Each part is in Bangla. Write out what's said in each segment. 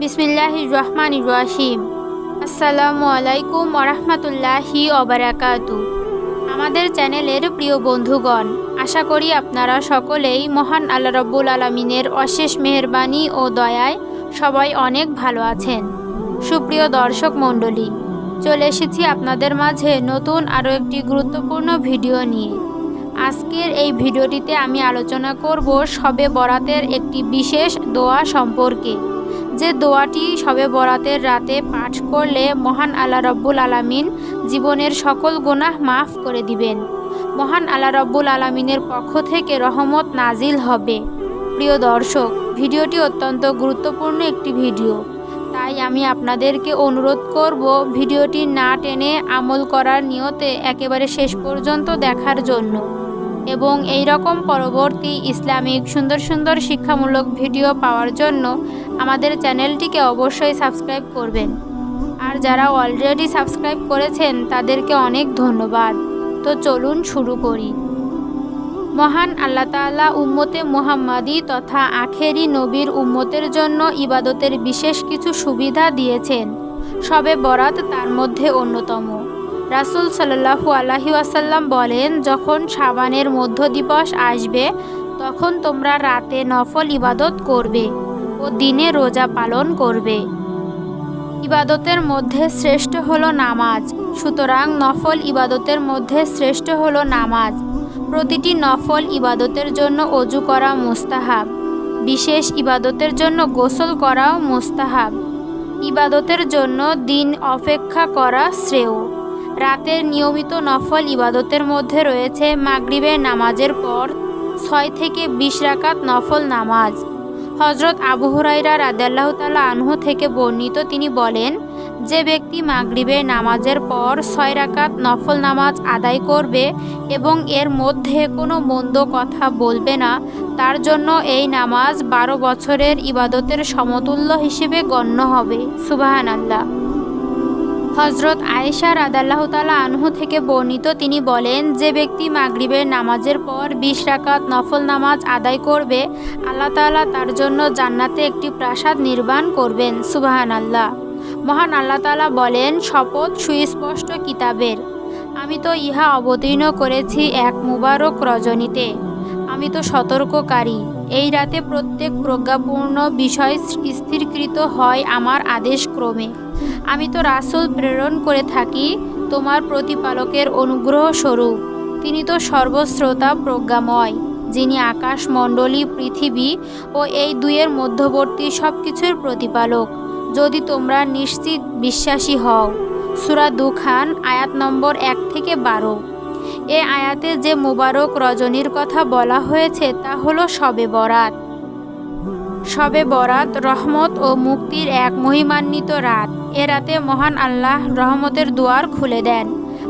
বিসমিল্লাহ রহমান রাহিম। আসসালামু আলাইকুম ওরহমতুল্লাহি অবরাকাতু আমাদের চ্যানেলের প্রিয় বন্ধুগণ, আশা করি আপনারা সকলেই মহান আল্লাহ রব্বুল আলমিনের অশেষ মেহরবানি ও দয়ায় সবাই অনেক ভালো আছেন। সুপ্রিয় দর্শক মণ্ডলী, চলে এসেছি আপনাদের মাঝে নতুন আরও একটি গুরুত্বপূর্ণ ভিডিও নিয়ে। আজকের এই ভিডিওটিতে আমি আলোচনা করব শবে বরাতের একটি বিশেষ দোয়া সম্পর্কে। যে দোয়াটি সবে বরাতের রাতে পাঠ করলে মহান আল্লাহ রব্বুল আলামিন জীবনের সকল গুনাহ মাফ করে দিবেন। মহান আল্লাহ রব্বুল আলামিনের পক্ষ থেকে রহমত নাজিল হবে। প্রিয় দর্শক, ভিডিওটি অত্যন্ত গুরুত্বপূর্ণ একটি ভিডিও। তাই আমি আপনাদেরকে অনুরোধ করব ভিডিওটি না টেনে আমল করার নিয়তে একেবারে শেষ পর্যন্ত দেখার জন্য এবং এই রকম পরবর্তী ইসলামিক সুন্দর সুন্দর শিক্ষামূলক ভিডিও পাওয়ার জন্য আমাদের চ্যানেলটিকে অবশ্যই সাবস্ক্রাইব করবেন। আর যারা অলরেডি সাবস্ক্রাইব করেছেন, তাদেরকে অনেক ধন্যবাদ। তো চলুন শুরু করি। মহান আল্লাহ তাআলা উম্মতে মুহাম্মাদি তথা আখেরি নবীর উম্মতের জন্য ইবাদতের বিশেষ কিছু সুবিধা দিয়েছেন। সবে বরাত তার মধ্যে অন্যতম। রাসুল সাল্লাহু আলহি আসাল্লাম বলেন, যখন সাবানের মধ্য দিবস আসবে, তখন তোমরা রাতে নফল ইবাদত করবে। ও দিনে রোজা পালন করবে। ইবাদতের মধ্যে শ্রেষ্ঠ হলো নামাজ, সুতরাং নফল ইবাদতের মধ্যে শ্রেষ্ঠ হলো নামাজ। প্রতিটি নফল ইবাদতের জন্য অজু করা মুস্তাহাব, বিশেষ ইবাদতের জন্য গোসল করাও মুস্তাহাব। ইবাদতের জন্য দিন অপেক্ষা করা শ্রেয়। রাতের নিয়মিত নফল ইবাদতের মধ্যে রয়েছে মাগরিবের নামাজের পর ছয় থেকে বিশ রাকাত নফল নামাজ। হজরত আবু হুরাইরা রাদাল্লাহ আনহু থেকে বর্ণিত তিনি বলেন, যে ব্যক্তি মাগরিবের নামাজের পর ছয় রাকাত নফল নামাজ আদায় করবে এবং এর মধ্যে কোনো মন্দ কথা বলবে না, তার জন্য এই নামাজ বারো বছরের ইবাদতের সমতুল্য হিসেবে গণ্য হবে। সুবাহান আল্লাহ হজরত আয়েশা রাদাল্লাহ তালা আনহু থেকে বর্ণিত, তিনি বলেন, যে ব্যক্তি মাগরিবের নামাজের পর বিশ রাকাত নফল নামাজ আদায় করবে, আল্লাহ তালা তার জন্য জান্নাতে একটি প্রাসাদ নির্মাণ করবেন। সুবাহান আল্লাহ মহান আল্লাহ তালা বলেন, শপথ সুস্পষ্ট কিতাবের। আমি তো ইহা অবতীর্ণ করেছি এক মুবারক রজনীতে। আমি তো সতর্ককারী। এই রাতে প্রত্যেক প্রজ্ঞাপূর্ণ বিষয় স্থিরকৃত হয় আমার আদেশ ক্রমে আমি তো রাসুল প্রেরণ করে থাকি, তোমার প্রতিপালকের অনুগ্রহ স্বরূপ। তিনি তো সর্বশ্রোতা প্রজ্ঞাময়, যিনি আকাশ, মণ্ডলী, পৃথিবী ও এই দুইয়ের মধ্যবর্তী সব কিছুর প্রতিপালক। যদি তোমরা নিশ্চিত বিশ্বাসী হও। সুরা দুখান, আয়াত নম্বর এক থেকে বারো। এ আয়াতে যে মুবারক রজনীর কথা বলা হয়েছে, তা হলো শবে বরাত। শবে বরাত রহমত ও মুক্তির এক মহিমান্বিত রাত। এ রাতে মহান আল্লাহ রহমতের দুয়ার খুলে দেন,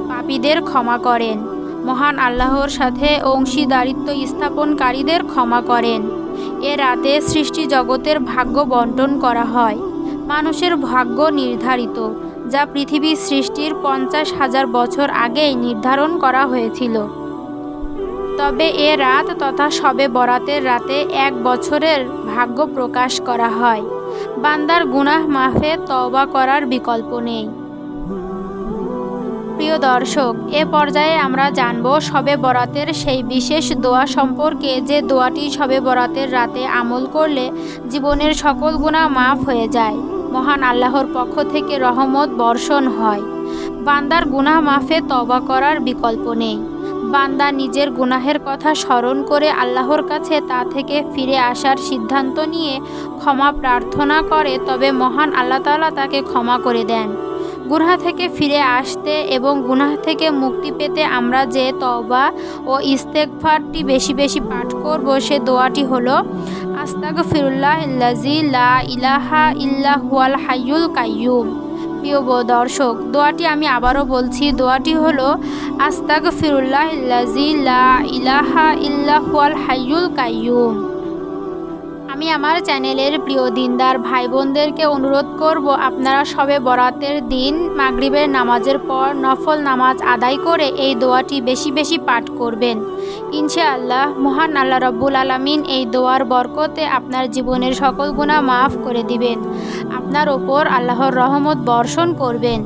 পাপীদের ক্ষমা করেন। মহান আল্লাহর সাথে অংশীদারিত্ব স্থাপনকারীদের ক্ষমা করেন। এ রাতে সৃষ্টি জগতের ভাগ্য বন্টন করা হয়। মানুষের ভাগ্য নির্ধারিত, যা পৃথিবী সৃষ্টির পঞ্চাশ হাজার বছর আগেই নির্ধারণ করা হয়েছিল। তবে এ রাত তথা শবে বরাতের রাতে এক বছরের ভাগ্য প্রকাশ করা হয়। বান্দার গুনাহ মাফে তওবা করার বিকল্প নেই। প্রিয় দর্শক, এ পর্যায়ে আমরা জানব শবে বরাতের সেই বিশেষ দোয়া সম্পর্কে যে দোয়াটি শবে বরাতের রাতে আমল করলে জীবনের সকল গুণা মাফ হয়ে যায়। মহান আল্লাহর পক্ষ থেকে রহমত বর্ষণ হয়। বান্দার গুনাহ মাফে তবা করার বিকল্প নেই। বান্দা নিজের গুনাহের কথা স্মরণ করে আল্লাহর কাছে তা থেকে ফিরে আসার সিদ্ধান্ত নিয়ে ক্ষমা প্রার্থনা করে, তবে মহান আল্লাহ তালা তাকে ক্ষমা করে দেন। গুনাহ থেকে ফিরে আসতে এবং গুনাহ থেকে মুক্তি পেতে আমরা যে তওবা ও ইস্তেকফারটি বেশি বেশি পাঠ করব, সে দোয়াটি হলো আস্তাগ ফিরুল্লাহ লা ইলাহা ইল্লাহুয়াল হাইয়ুল কাইয়ুম। প্রিয় দর্শক, দোয়াটি আমি আবারও বলছি। দোয়াটি হলো আস্তাক ফিরুল্লাহ ইল্লাজি লা ইলাহা ইল্লাহুয়াল হাইয়ুল কাইয়ুম। আমি আমার চ্যানেলের প্রিয় দিনদার ভাই বোনদেরকে অনুরোধ করব, আপনারা সবে বরাতের দিন মাগরিবের নামাজের পর নফল নামাজ আদায় করে এই দোয়াটি বেশি বেশি পাঠ করবেন। ইনশাআল্লাহ, মহান আল্লাহ রব্বুল আলমিন এই দোয়ার বরকতে আপনার জীবনের সকল গুণা মাফ করে দিবেন। আপনার ওপর আল্লাহর রহমত বর্ষণ করবেন।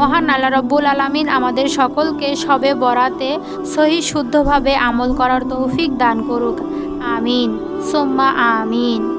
মহান আল্লাহ রব্বুল আলমিন আমাদের সকলকে সবে বরাতে সহি শুদ্ধভাবে আমল করার তৌফিক দান করুক। Amin. Summa amin.